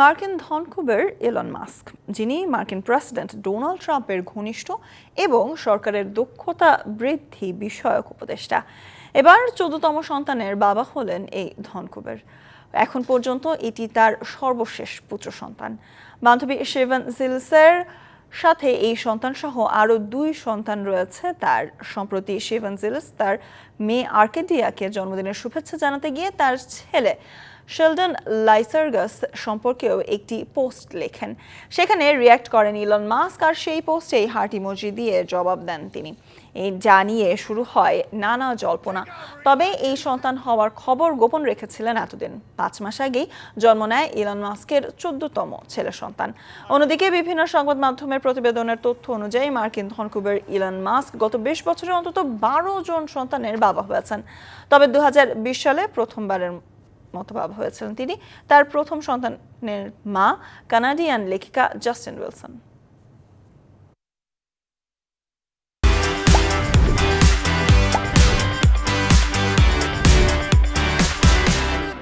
মার্কিন ধনকুবের Elon Musk, যিনি মার্কিন প্রেসিডেন্ট ডোনাল্ড ট্রাম্পের ঘনিষ্ঠ এবং সরকারের দক্ষতা বৃদ্ধি বিষয়ক উপদেষ্টা। এবার চোদ্দতম সন্তানের বাবা হলেন এই ধনকুবের। এখন পর্যন্ত এটি তার সর্বশেষ পুত্র সন্তান। বান্ধবী শেভেন জিলসের সাথে এই সন্তান সহ আরও দুই সন্তান রয়েছে তার। সম্প্রতি শেভেন জিলস তার মেয়ে আর্কেডিয়াকে জন্মদিনের শুভেচ্ছা জানাতে গিয়ে তার ছেলে শেলডন লাইসার্গাস সম্পর্কেও একটি পোস্ট লেখেন। সেখানে রিয়্যাক্ট করেন ইলন মাস্ক আর সেই পোস্টেই হার্ট ইমোজি দিয়ে জবাব দেন তিনি। এই জানিয়ে শুরু হয় নানা জল্পনা। তবে এই সন্তান হওয়ার খবর গোপন রেখেছিলেন এতদিন। পাঁচ মাস আগেই জন্ম নেয় ইলন মাস্কের চোদ্দতম ছেলে সন্তান। অন্যদিকে বিভিন্ন সংবাদ মাধ্যমের প্রতিবেদনের তথ্য অনুযায়ী মার্কিন ধনকুবের ইলন মাস্ক গত বিশ বছরে অন্তত বারো জন সন্তানের বাবা হয়েছেন। তবে দু হাজার বিশ সালে প্রথমবারের মতো বাবা হয়েছিলেন তিনি। তার প্রথম সন্তানের মা কানাডিয়ান লেখিকা জাস্টিন উইলসন।